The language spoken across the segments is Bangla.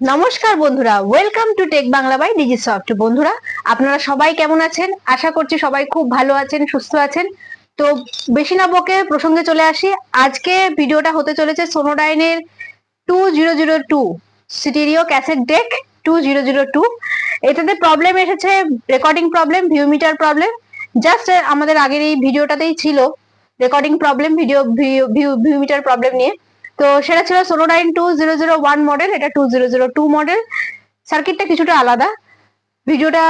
নমস্কার বন্ধুরা welcome to Tech Bangla by Digi Soft বন্ধুরা, আপনারা সবাই কেমন আছেন? আশা করছি সবাই খুব ভালো আছেন, সুস্থ আছেন। তো বেশি না বকে প্রসঙ্গে চলে আসি। আজকে ভিডিওটা হতে চলেছে সোনোডাইনের two zero zero two stereo cassette deck two zero zero two এটাতে প্রবলেম এসেছে recording problem VU meter problem just আমাদের আগের এই ভিডিওটাতেই ছিল recording problem video view VU meter problem নিয়ে। তো সেটা ছিল Sonodyne two zero zero one model এটা two zero zero two model সার্কিটটা কিছুটা আলাদা। ভিডিওটা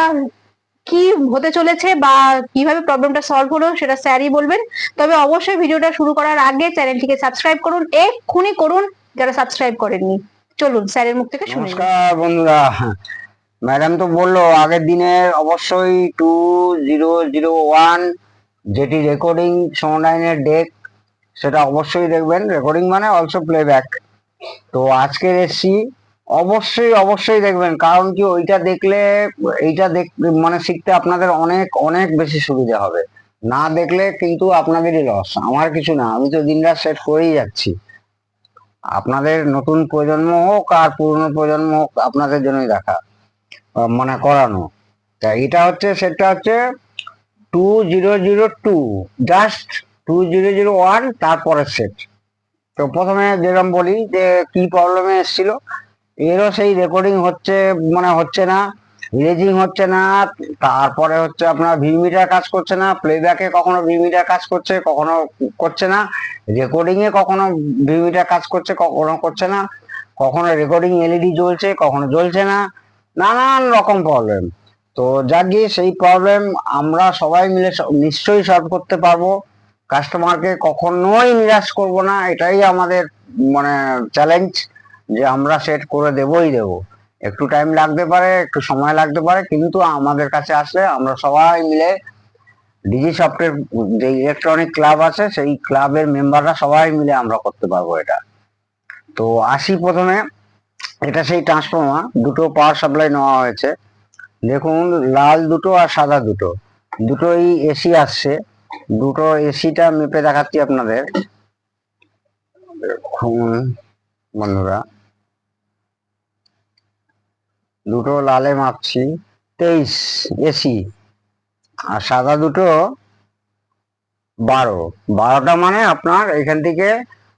কি হতে চলেছে বা কীভাবে প্রবলেমটা সলভ হলো সেটা স্যারই বলবেন। তবে অবশ্যই ভিডিওটা শুরু করার আগে চ্যানেলটিকে সাবস্ক্রাইব করুন, এক্ষুনি করুন, যারা সাবস্ক্রাইব করেননি। চলুন, স্যারের মুখ থেকে শুনে নিই। নমস্কার বন্ধুরা। ম্যাডাম তো বলল, আগের দিনের অবশ্যই টু জিরো জিরো ওয়ান যেটি রেকর্ডিং সোনাইনের ডেক সেটা অবশ্যই দেখবেন রেকর্ডিং মানে অলসো প্লেব্যাক তো আজকের এসছি, অবশ্যই অবশ্যই দেখবেন, কারণ কি ওইটা দেখলে, এইটা দেখ মানে শিখতে আপনাদের অনেক অনেক বেশি সুবিধা হবে। না দেখলে কিন্তু আপনাদেরই লস আমার কিছু না, আমি তো দিনরাত সেট করেই যাচ্ছি। আপনাদের নতুন প্রজন্ম হোক আর পুরনো প্রজন্ম হোক, আপনাদের জন্যই দেখা মানে করানো। তা এটা হচ্ছে, সেটা হচ্ছে two zero zero two just two zero zero one তারপরের সেট তো প্রথমে যেরকম বলি যে, কি প্রবলেমে এসেছিল? এরও সেই রেকর্ডিং হচ্ছে মানে হচ্ছে না রেজিং হচ্ছে না, তারপরে হচ্ছে আপনার ভিমিটার কাজ করছে না প্লেব্যাকে কখনো ভিমিটার কাজ করছে, কখনো করছে না রেকর্ডিং এ কখনো ভিমিটার কাজ করছে, কখনো করছে না, কখনো রেকর্ডিং এলইডি জ্বলছে, কখনো জ্বলছে না, নানান রকম প্রবলেম তো যাক গিয়ে সেই প্রবলেম আমরা সবাই মিলে নিশ্চয়ই সলভ করতে পারব। কাস্টমারকে কখনোই নিরাশ করব না, এটাই আমাদের মানে চ্যালেঞ্জ যে আমরা সেট করে দেবই দেব। একটু টাইম লাগতে পারে, একটু সময় লাগতে পারে, কিন্তু আমাদের কাছে আসলে আমরা সবাই মিলে ডিজি সফটের যে ইলেকট্রনিক ক্লাব আছে, সেই ক্লাবের মেম্বাররা সবাই মিলে আমরা করতে পারব এটা। তো আসি প্রথমে, এটা সেই ট্রান্সফর্মার দুটো পাওয়ার সাপ্লাই নেওয়া হয়েছে। দেখুন, লাল দুটো আর সাদা দুটো। দুটোই এসি আসছে। দুটো এসিটা মেপে দেখাচ্ছি আপনাদের। বন্ধুরা। দুটো লালে মাপছি, তেইশ এসি আর সাদা দুটো বারো। বারোটা মানে আপনার এখান থেকে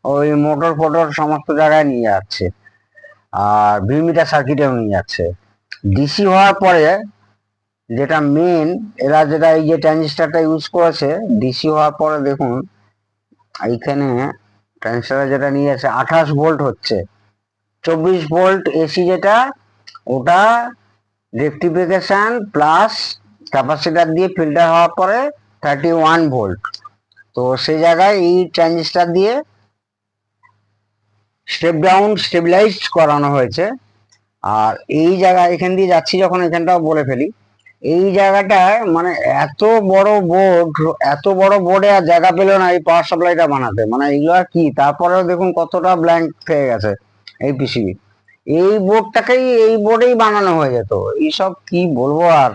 ওই মোটর ফোটর সমস্ত জায়গায় নিয়ে যাচ্ছে। আর ভিমিটার সার্কিটেও নিয়ে যাচ্ছে। ডিসি হওয়ার পরে যেটা মেন এরা যেটা এই যে ট্রানজিস্টারটা ইউজ করেছে ডিসি হওয়ার পরে দেখুন, এইখানে ট্রানজিস্টার যেটা নিয়ে যাচ্ছে আঠাশ ভোল্ট হচ্ছে। চব্বিশ ভোল্ট এসি যেটা, ওটা রেক্টিফিকেশন প্লাস ক্যাপাসিটার দিয়ে ফিল্টার হওয়ার পরে থার্টি ওয়ান ভোল্ট তো সেই জায়গায় এই ট্রানজিস্টার দিয়ে স্টেপ ডাউন স্টেবিলাইজড করানো হয়েছে। আর এই জায়গা এখান দিয়ে যাচ্ছি যখন, এখানটাও বলে ফেলি। এই জায়গাটায় মানে এত বড় বোর্ড এত বড় বোর্ডে আর জায়গা পেল না এই পাওয়ার সাপ্লাইটা বানাতে। মানে এগুলো আর কি? তারপরেও দেখুন কতটা ব্ল্যাঙ্ক হয়ে গেছে এই পিসিবি এই বোর্ডটাকেই এই বোর্ডেই বানানো হয়ে যেত। এইসব কি বলব আর?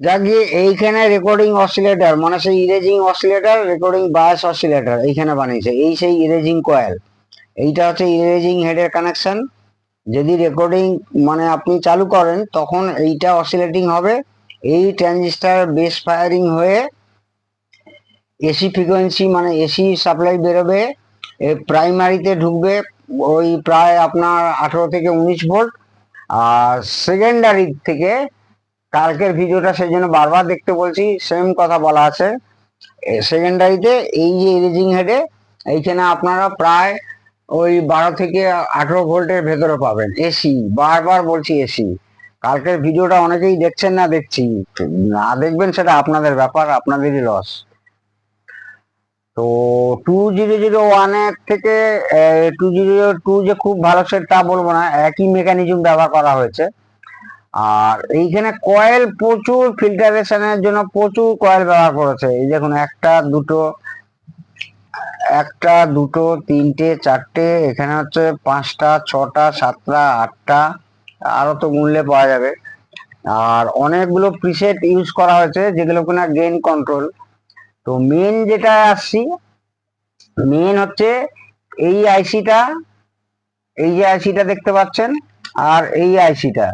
যা গিয়ে এইখানে রেকর্ডিং অসিলেটর মানে সেই erasing oscillator recording bias oscillator এইখানে বানিয়েছে। এই সেই ইরেজিং কয়েল এইটা হচ্ছে ইরেজিং হেডের কানেকশন যদি রেকর্ডিং মানে আপনি চালু করেন, তখন এইটা অসিলেটিং হবে। এই ট্রানজিস্টার বেস ফায়ারিং হয়ে এসি ফ্রিকোয়েন্সি মানে এসি সাপ্লাই বেরোবে প্রাইমারিতে ঢুকবে, ওই প্রায় আপনার আঠেরো থেকে উনিশ ভোল্ট। আর সেকেন্ডারি থেকে কালকের ভিডিওটা সেই জন্য বারবার দেখতে বলছি সেম কথা বলা আছে। সেকেন্ডারিতে এই যে ইরেজিং হেডে এইখানে আপনারা প্রায় ওই বারো থেকে আঠেরো ভোল্টের ভেতরে পাবেন এসি বারবার বলছি এসি কালকের ভিডিওটা অনেকেই দেখছেন না, দেখছি। না দেখবেন সেটা আপনাদের ব্যাপার, আপনাদেরই লস তো টু জিরো জিরো ওয়ান ওয়ানের থেকে টু জিরো টু যে খুব ভালো সেট তা বলব না, একই মেকানিজম ব্যবহার করা হয়েছে। আর এইখানে কয়েল প্রচুর ফিল্টারেশনের জন্য প্রচুর কয়েল ব্যবহার করেছে। এই দেখুন, একটা, দুটো একটা, দুটো, তিনটে, চারটে, এখানে হচ্ছে পাঁচটা, ছটা, সাতটা, আটটা, আরও তো মূল্যে পাওয়া যাবে। আর অনেকগুলো প্রিসেট ইউজ করা হয়েছে যেগুলো কিনা গেইন কন্ট্রোল তো মেন যেটা আসছি মেন হচ্ছে এই আইসিটা এই যে আইসিটা দেখতে পাচ্ছেন, আর এই আইসিটা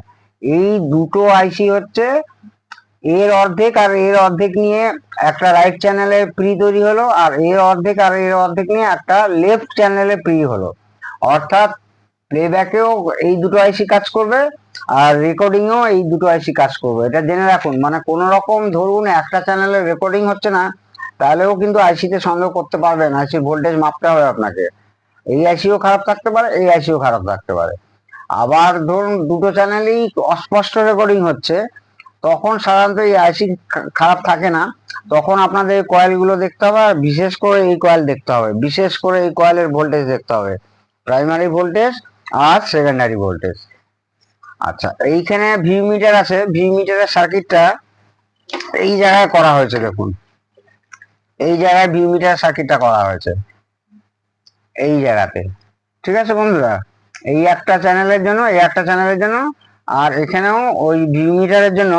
এই দুটো আইসি হচ্ছে এর অর্ধেক আর এর অর্ধেক নিয়ে একটা রাইট চ্যানেলে প্রি তৈরি হলো, আর এর অর্ধেক আর এর অর্ধেক নিয়ে একটা লেফট চ্যানেলে প্রি হলো। অর্থাৎ প্লেব্যাকেও এই দুটো আইসি কাজ করবে, আর রেকর্ডিংও এই দুটো আইসি কাজ করবে। এটা জেনে রাখুন মানে কোনো রকম ধরুন একটা চ্যানেলে রেকর্ডিং হচ্ছে না, তাহলেও কিন্তু আইসিতে সন্দেহ করতে পারবেন আইসির ভোল্টেজ মাপতে হবে আপনাকে। এই আইসিও খারাপ থাকতে পারে, এই আইসিও খারাপ থাকতে পারে। আবার ধরুন দুটো চ্যানেলই অস্পষ্ট রেকর্ডিং হচ্ছে তখন সাধারণত এই আইসি খারাপ থাকে না। তখন আপনাদের কয়েলগুলো দেখতে হবে আর বিশেষ করে এই কয়েল দেখতে হবে। বিশেষ করে এই কয়েলের ভোল্টেজ দেখতে হবে। প্রাইমারি ভোল্টেজ আর সেকেন্ডারি ভোল্টেজ আচ্ছা এইখানে ভিউ মিটার আছে। ভিউ মিটারের সার্কিটটা এই জায়গায় করা হয়েছে, দেখুন। এই জায়গায় ভিউ মিটার সার্কিটটা করা হয়েছে। এই জায়গাতে। ঠিক আছে বন্ধুরা? এই একটা চ্যানেলের জন্য, এই একটা চ্যানেলের জন্য আর এখানেও ওই ভিউ মিটারের জন্য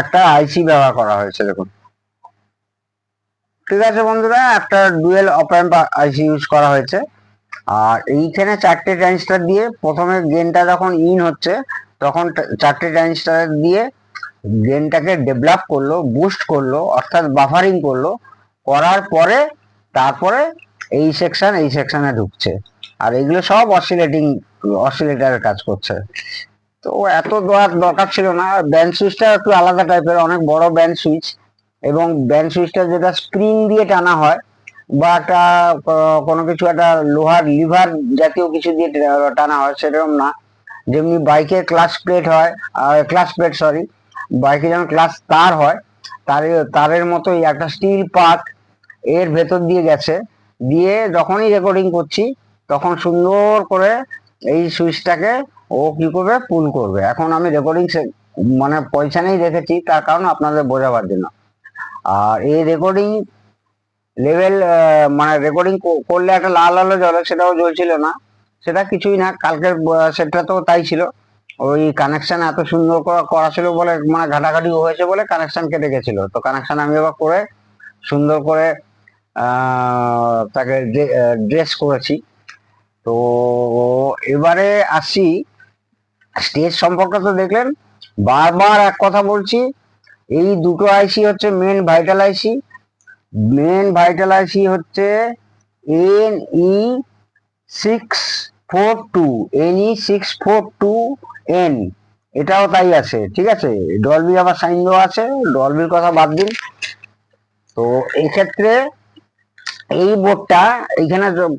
একটা আইসি ব্যবহার করা হয়েছে, দেখুন। ঠিক আছে বন্ধুরা, একটা ডুয়েল অপারেন্ট আইসি ইউজ করা হয়েছে। আর এইখানে চারটে ট্রানজিস্টার দিয়ে প্রথমে গেনটা যখন ইন হচ্ছে, তখন চারটে ট্রানজিস্টার দিয়ে গেনটাকে ডেভেলপ করল, বুস্ট করল, অর্থাৎ বাফারিং করল। করার পরে তারপরে এই সেকশন, এই সেকশনে ঢুকছে। আর এগুলো সব অসিলেটিং, অসিলেটারের কাজ করছে। তো এত দেওয়ার দরকার ছিল না। ব্যান্ড সুইচটা একটু আলাদা টাইপের অনেক বড় ব্যান্ড সুইচ এবং ব্যান্ড সুইচটা যেটা স্প্রিং দিয়ে টানা হয় বা একটা কোনো কিছু একটা লোহার লিভার জাতীয় কিছু দিয়ে টানা হয় সেরকম না। যেমনি বাইকের ক্লাস প্লেট হয় ক্লাস প্লেট সরি বাইকে যেমন ক্লাস তার হয় তারের তারের মতোই একটা স্টিল পাত এর ভেতর দিয়ে গেছে। দিয়ে যখনই রেকর্ডিং করছি, তখন সুন্দর করে এই সুইচটাকে ও কি করবে? পুল করবে। এখন আমি রেকর্ডিং মানে পয়সানেই রেখেছি তার কারণ আপনাদের বোঝাবার জন্য। আর এই রেকর্ডিং লেভেল মানে রেকর্ডিং করলে একটা লাল আলো জ্বলে, সেটাও জ্বলছিল না। সেটা কিছুই না, কালকের সেটটা তো তাই ছিল। ওই কানেকশন এত সুন্দর করে করা ছিল বলে মানে ঘাটাঘাটি হয়েছে বলে কানেকশন কেটে গেছিল। তো কানেকশন আমি এবার করে সুন্দর করে তাকে ড্রেস করেছি। তো এবারে আসি স্টেজ সম্পর্কে তো দেখলেন, বারবার এক কথা বলছি, এই দুটো আইসি হচ্ছে main vital IC main vital IC হচ্ছে N E six four two N E six four two N এটাও তাই আছে, ঠিক আছে? ডলবি আবার সাইন দেওয়া আছে ডলবির কথা বাদ দিন। তো এই ক্ষেত্রে এই বোর্ডটা এইখানে য-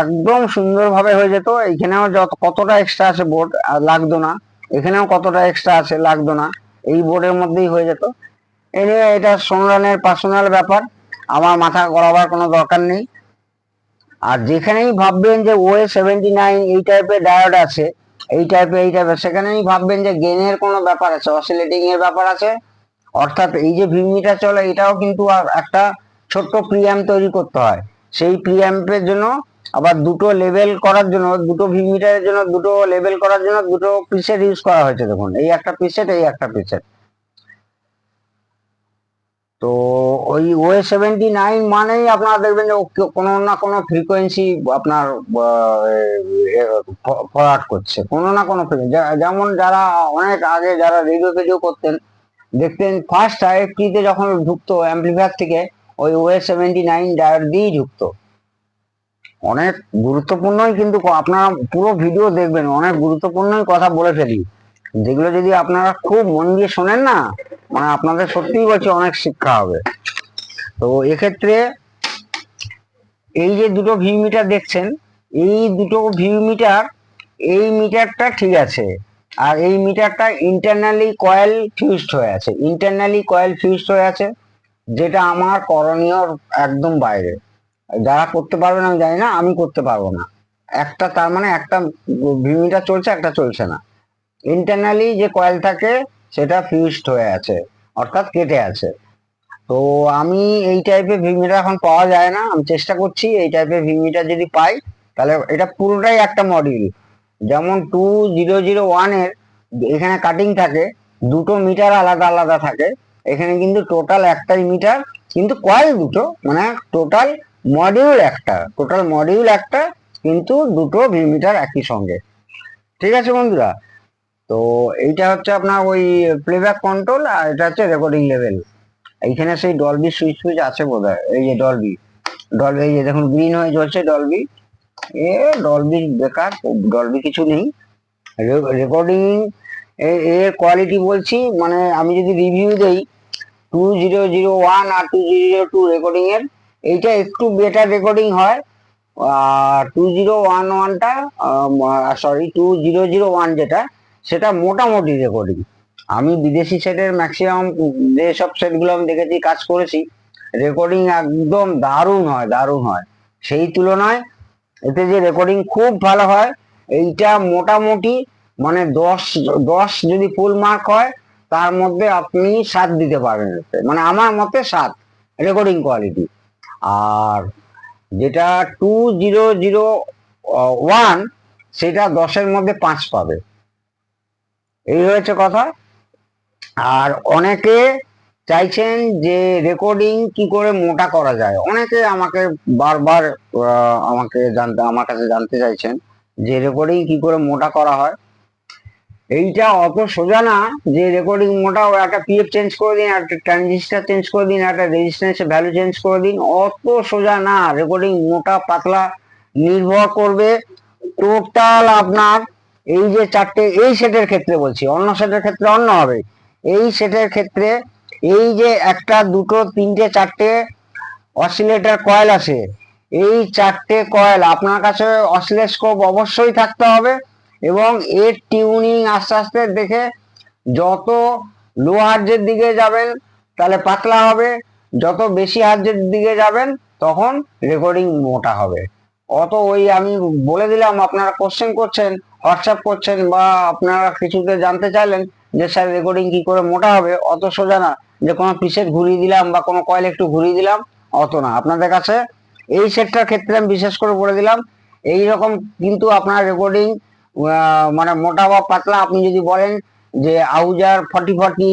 একদম সুন্দরভাবে হয়ে যেত। এইখানেও যত, কতটা এক্সট্রা আছে বোর্ড লাগতো না। এখানেও কতটা এক্সট্রা আছে, লাগতো না। এই বোর্ডের মধ্যেই হয়ে যেত। এই নিয়ে এটা সোনরানের পার্সোনাল ব্যাপার। আমার মাথা গড়াবার কোনো দরকার নেই। আর যেখানেই ভাববেন যে ওয়ে সেভেন্টি নাইন এই টাইপের ডায়োড আছে, এই টাইপের এই টাইপের সেখানেই ভাববেন যে গেনের কোনো ব্যাপার আছে অসিলেটিং এর ব্যাপার আছে। অর্থাৎ এই যে ভিমিটা চলে, এটাও কিন্তু একটা ছোট্ট প্রিয়াম তৈরি করতে হয়। সেই প্রিয়াম্পের জন্য আবার দুটো লেভেল করার জন্য, দুটো ভিমিটারের জন্য, দুটো লেভেল করার জন্য দুটো পিসেট ইউজ করা হয়েছে দেখুন। এই একটা পিসেট এই একটা পিসেট তো ওই ওয়ে সেভেন্টি নাইন মানেই আপনারা দেখবেন যে কোনো না কোনো ফ্রিকোয়েন্সি আপনার ফরওয়ার্ড করছে। কোনো না কোনো। যেমন যারা অনেক আগে যারা রেডিও ফেডিও করতেন, দেখতেন ফার্স্ট আইএফটিতে যখন ঢুকতো অ্যাম্পলিফায়ার থেকে ওই ওয়ে সেভেন্টি নাইন ডায়ার দিয়েই ঢুকতো অনেক গুরুত্বপূর্ণই কিন্তু আপনারা পুরো ভিডিও দেখবেন, অনেক গুরুত্বপূর্ণই কথা বলে ফেলি। যেগুলো যদি আপনারা খুব মন দিয়ে শোনেন না মানে আপনাদের সত্যিই বলছি অনেক শিক্ষা হবে। তো এক্ষেত্রে এই যে দুটো ভিউ মিটার দেখছেন, এই দুটো ভিউ মিটার এই মিটারটা ঠিক আছে, আর এই মিটারটা ইন্টারনালি কয়েল ফিউজড হয়ে আছে। ইন্টারনালি কয়েল ফিউজড হয়ে আছে। যেটা আমার করণীয় একদম বাইরে। যারা করতে পারবে না, আমি জানি না, আমি করতে পারব না। একটা তার মানে একটা ভিউ মিটার চলছে, একটা চলছে না। ইন্টারনালি যে কয়েল থাকে, সেটা ফিউজড হয়ে আছে, অর্থাৎ কেটে আছে। তো আমি এই টাইপের ভিমিটার এখন পাওয়া যায় না, আমি চেষ্টা করছি এই টাইপের ভিমিটার যদি পাই, তাহলে এটা পুরোটাই একটা মডিউল যেমন টু জিরো জিরো ওয়ানের এখানে কাটিং থাকে, দুটো মিটার আলাদা আলাদা থাকে। এখানে কিন্তু টোটাল একটাই মিটার কিন্তু কয়েল দুটো মানে টোটাল মডিউল একটা টোটাল মডিউল একটা, কিন্তু দুটো মিটার একই সঙ্গে। ঠিক আছে বন্ধুরা? তো এইটা হচ্ছে আপনার ওই প্লেব্যাক কন্ট্রোল আর এটা হচ্ছে রেকর্ডিং লেভেল এইখানে সেই ডলবি সুইচ সুইচ আছে বোধহয়, এই যে ডলবি ডলবি এই যে দেখুন গ্রিন হয়ে জ্বলছে ডলবি এ ডলবি বেকার ডলবি কিছু নেই। রেকর্ডিং এর কোয়ালিটি বলছি মানে আমি যদি রিভিউ দেই টু জিরো জিরো ওয়ান আর টু জিরো টু রেকর্ডিং এর। এইটা একটু বেটার রেকর্ডিং হয়। টু জিরো ওয়ান ওয়ানটা sorry two zero zero one যেটা, সেটা মোটামুটি রেকর্ডিং আমি বিদেশি সেটের ম্যাক্সিমাম যেসব সেটগুলো আমি দেখেছি, কাজ করেছি রেকর্ডিং একদম দারুণ হয় দারুণ হয়। সেই তুলনায় এতে যে রেকর্ডিং খুব ভালো হয়, এইটা মোটামুটি মানে দশ দশ যদি ফুল মার্ক হয় তার মধ্যে আপনি সাত দিতে পারবেন। মানে আমার মতে সাত রেকর্ডিং কোয়ালিটি আর যেটা টু জিরো জিরো ওয়ান সেটা দশের মধ্যে পাঁচ পাবে। এই হয়েছে কথা। আর অনেকে চাইছেন যে রেকর্ডিং কি করে মোটা করা যায়। অনেকে আমাকে বারবার আমাকে জানতে, আমার কাছে জানতে চাইছেন যে রেকর্ডিং কি করে মোটা করা হয়। এইটা অত সোজা না, যে রেকর্ডিং মোটা একটা পিএফ চেঞ্জ করে দিন, একটা ট্রানজিস্টার চেঞ্জ করে দিন, একটা রেজিস্ট্যান্সের ভ্যালু চেঞ্জ করে দিন, অত সোজা না। রেকর্ডিং মোটা পাতলা নির্ভর করবে টোটাল আপনার এই যে চারটে, এই সেটের ক্ষেত্রে বলছি, অন্য সেটের ক্ষেত্রে অন্য হবে। এই সেটের ক্ষেত্রে এই যে একটা, দুটো, তিনটে, চারটে অসিলেটর কয়েল আছে, এই চারটে কয়েল আপনার কাছে অসিলেস্কোপ অবশ্যই থাকতে হবে। এবং এর টিউনিং আস্তে আস্তে দেখে যত লো হার্জের দিকে যাবেন, তাহলে পাতলা হবে। যত বেশি হার্জের দিকে যাবেন, তখন রেকর্ডিং মোটা হবে। অত ওই আমি বলে দিলাম, আপনারা কোশ্চেন করছেন হোয়াটসঅ্যাপ করছেন বা আপনারা কিছুতে জানতে চাইলেন যে স্যার রেকর্ডিং কি করে মোটা হবে, অত সোজা না। যে কোনো পিসের ঘুরিয়ে দিলাম বা কোনো কয়েল একটু ঘুরিয়ে দিলাম, অত না। আপনাদের কাছে এই সেটটার ক্ষেত্রে আমি বিশেষ করে বলে দিলাম এই রকম কিন্তু আপনার রেকর্ডিং মানে মোটা বা পাতলা, আপনি যদি বলেন যে আউজার ফর্টি ফর্টি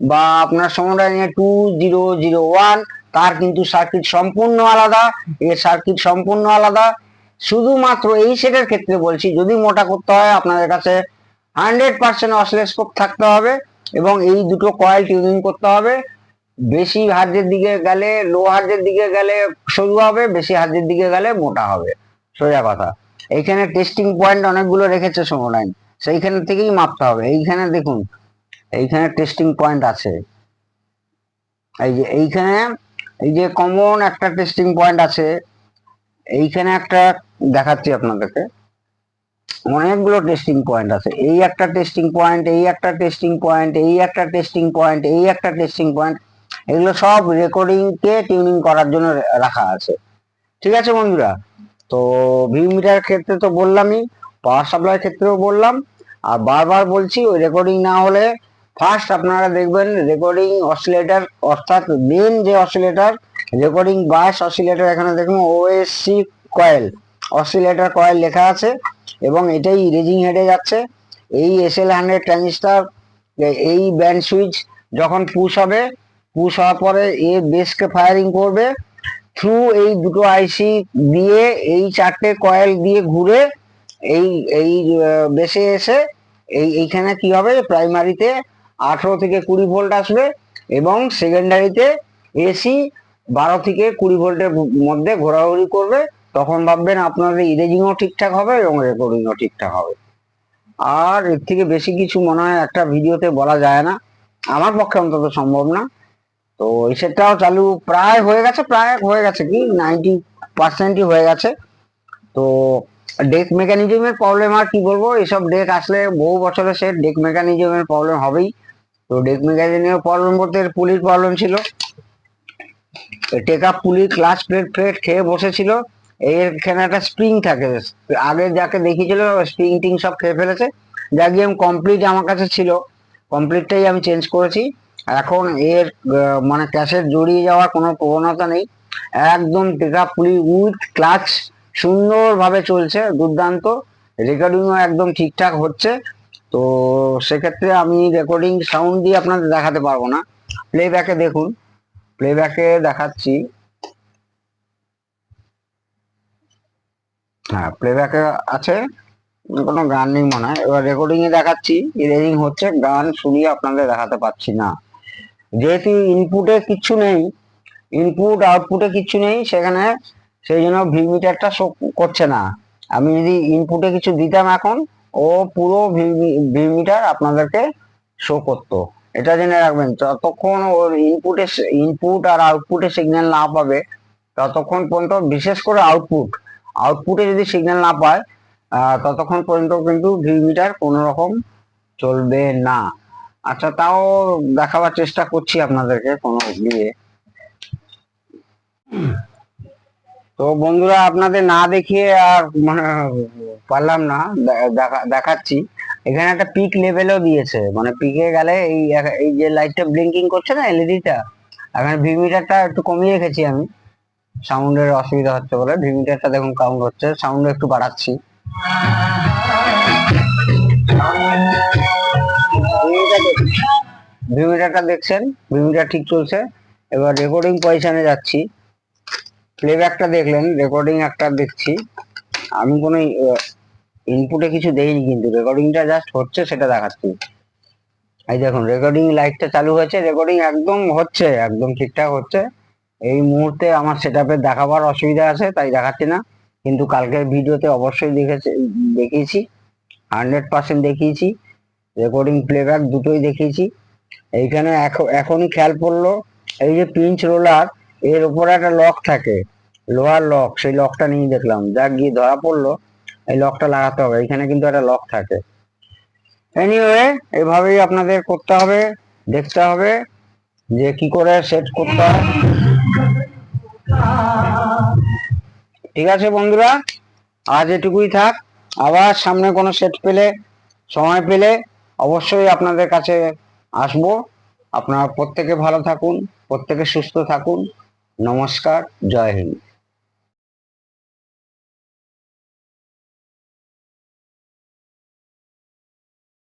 বা আপনার সময় টু জিরো জিরো ওয়ান, তার কিন্তু সার্কিট সম্পূর্ণ আলাদা, এর সার্কিট সম্পূর্ণ আলাদা। শুধুমাত্র এই সেটের ক্ষেত্রে বলছি, যদি মোটা করতে হয়, আপনাদের কাছে হান্ড্রেড পার্সেন্ট অসিলোস্কোপ থাকতে হবে এবং এই দুটো কয়েল টিউনিং করতে হবে। বেশি হার্জের দিকে গেলে, লো হার্জের দিকে গেলে সরু হবে, বেশি হার্জের দিকে গেলে মোটা হবে। সোজা কথা। এইখানে টেস্টিং পয়েন্ট অনেকগুলো রেখেছে সোমনাইন সেইখান থেকেই মাপতে হবে। এইখানে দেখুন, এইখানে টেস্টিং পয়েন্ট আছে। এই যে এইখানে, এই যে কমন একটা টেস্টিং পয়েন্ট আছে। এইখানে একটা দেখাচ্ছি আপনাদেরকে। অনেকগুলো টেস্টিং পয়েন্ট আছে। এই একটা টেস্টিং পয়েন্ট এই একটা টেস্টিং পয়েন্ট এই একটা টেস্টিং পয়েন্ট এই একটা টেস্টিং পয়েন্ট এগুলো সব রেকর্ডিং কে টিউনিং করার জন্য রাখা আছে। ঠিক আছে বন্ধুরা? তো ভিউ মিটার ক্ষেত্রে তো বললামই পাওয়ার সাপ্লাই ক্ষেত্রেও বললাম, আর বারবার বলছি ওই রেকর্ডিং না হলে ফার্স্ট আপনারা দেখবেন রেকর্ডিং অসিলেটর অর্থাৎ মেন যে অসিলেটর রেকর্ডিং বাস অসিলেটর এখানে দেখুন ওএসসি কয়েল অসিলেটর কয়েল লেখা আছে, এবং এটাই রেজিং হেডে যাচ্ছে। এই এস এল হান্ড্রেড ট্রানজিস্টার এই ব্যান্ড সুইচ যখন পুশ হবে পুশ হওয়ার পরে এ বেসকে ফায়ারিং করবে থ্রু এই দুটো আইসি দিয়ে, এই চারটে কয়েল দিয়ে ঘুরে এই এই বেসে এসে এই, এইখানে কি হবে? প্রাইমারিতে আঠেরো থেকে কুড়ি ভোল্ট আসবে এবং সেকেন্ডারিতে এসি বারো থেকে কুড়ি ভোল্টের মধ্যে ঘোরাঘুরি করবে। তখন ভাববেন আপনাদের ইরেজিংও ঠিকঠাক হবে এবং রেকর্ডিংও ঠিকঠাক হবে। আর এর থেকে বেশি কিছু মনে হয় একটা ভিডিওতে বলা যায় না। আমার পক্ষে অন্তত সম্ভব না। তো এই সেটটাও চালু প্রায় হয়ে গেছে, প্রায় হয়ে গেছে কি নাইনটি পার্সেন্টই হয়ে গেছে। তো ডেক মেকানিজমের প্রবলেম আর কি বলব? এসব ডেক আসলে বহু বছরের সেট ডেক মেকানিজমের প্রবলেম হবেই। তো ডেক মেকানিজমের প্রবলেম বলতে পুলির প্রবলেম ছিল। টেকা পুলি ক্লাচ প্লেট ফ্লেট খেয়ে বসেছিল। এখানে একটা স্প্রিং থাকে। আগে যাকে দেখিয়েছিল স্প্রিং টিং সব খেয়ে ফেলেছে। যা গেম কমপ্লিট আমার কাছে ছিল। কমপ্লিটটাই আমি চেঞ্জ করেছি। এখন এর মানে ক্যাসেট জড়িয়ে যাওয়ার কোনো প্রবণতা নেই। একদম টেকা পুলি উইথ ক্লাচ সুন্দরভাবে চলছে, দুর্দান্ত। রেকর্ডিংও একদম ঠিকঠাক হচ্ছে। তো সেক্ষেত্রে আমি রেকর্ডিং সাউন্ড দিয়ে আপনাদের দেখাতে পারব না। প্লেব্যাকে দেখুন। প্লেব্যাকে দেখাচ্ছি। হ্যাঁ প্লেব্যাকে আছে। কোনো গান নেই মনে হয়। এবার রেকর্ডিংয়ে দেখাচ্ছি। রেডিং হচ্ছে? গান শুনিয়ে আপনাদের দেখাতে পাচ্ছি না। যেহেতু ইনপুটে কিচ্ছু নেই ইনপুট আউটপুটে কিচ্ছু নেই, সেখানে সেই জন্য ভিমিটারটা শো করছে না। আমি যদি ইনপুটে কিছু দিতাম এখন, ও পুরো ভিমিটার আপনাদেরকে শো করতো। এটা জেনে রাখবেন, যতক্ষণ ওর ইনপুটে ইনপুট আর আউটপুটে সিগন্যাল না পাবে, ততক্ষণ পর্যন্ত, বিশেষ করে আউটপুট আউটপুটে যদি সিগন্যাল না পায় ততক্ষণ পর্যন্ত কিন্তু ভিমিটার কোনো রকম চলবে না। আচ্ছা তাও দেখাবার চেষ্টা করছি আপনাদেরকে কোনো দিয়ে তো বন্ধুরা, আপনাদের না দেখিয়ে আর মানে পারলাম না দেখা- দেখাচ্ছি। এখানে একটা পিক লেভেলও দিয়েছে। মানে পিকে গেলে এই এই যে লাইটটা ব্লিঙ্কিং করছে না এলইডিটা এখানে ভিমিটারটা একটু কমিয়ে রেখেছি আমি। সাউন্ডের অসুবিধা হচ্ছে বলে ভিমিটারটা দেখুন কাউন্ট হচ্ছে। সাউন্ড একটু বাড়াচ্ছি। ভিমিটারটা দেখছেন? ভিমিটার ঠিক চলছে। এবার রেকর্ডিং পজিশনে যাচ্ছি। প্লেব্যাকটা দেখলেন রেকর্ডিং একটা দেখছি। আমি কোনো ইনপুটে কিছু দেইনি কিন্তু। রেকর্ডিংটা জাস্ট হচ্ছে, সেটা দেখাচ্ছি। এই দেখুন রেকর্ডিং লাইটটা চালু হয়েছে। রেকর্ডিং একদম হচ্ছে, একদম ঠিকঠাক হচ্ছে। এই মুহূর্তে আমার সেটআপে দেখাবার অসুবিধা আছে, তাই দেখাচ্ছি না। কিন্তু কালকের ভিডিওতে অবশ্যই দেখেছে, দেখিয়েছি। হান্ড্রেড পার্সেন্ট দেখিয়েছি। রেকর্ডিং প্লেব্যাক দুটোই দেখিয়েছি। এইখানে এখন এখনই খেয়াল পড়ল, এই যে পিঞ্চ রোলার, এর উপরে একটা লক থাকে, লোহার লক, সেই লকটা নিয়ে দেখলাম যাক গিয়ে ধরা পড়ল, এই লকটা লাগাতে হবে এখানে কিন্তু একটা লক থাকে। এনিওয়ে এভাবেই আপনাদের করতে হবে, দেখতে হবে, যে কি করে সেট করতে হয়। ঠিক আছে বন্ধুরা, আজ এটুকুই থাক, আবার সামনে কোনো সেট পেলে, সময় পেলে, অবশ্যই আপনাদের কাছে আসব। আপনারা প্রত্যেকে ভালো থাকুন প্রত্যেকে সুস্থ থাকুন। নমস্কার জয় হিন্দ।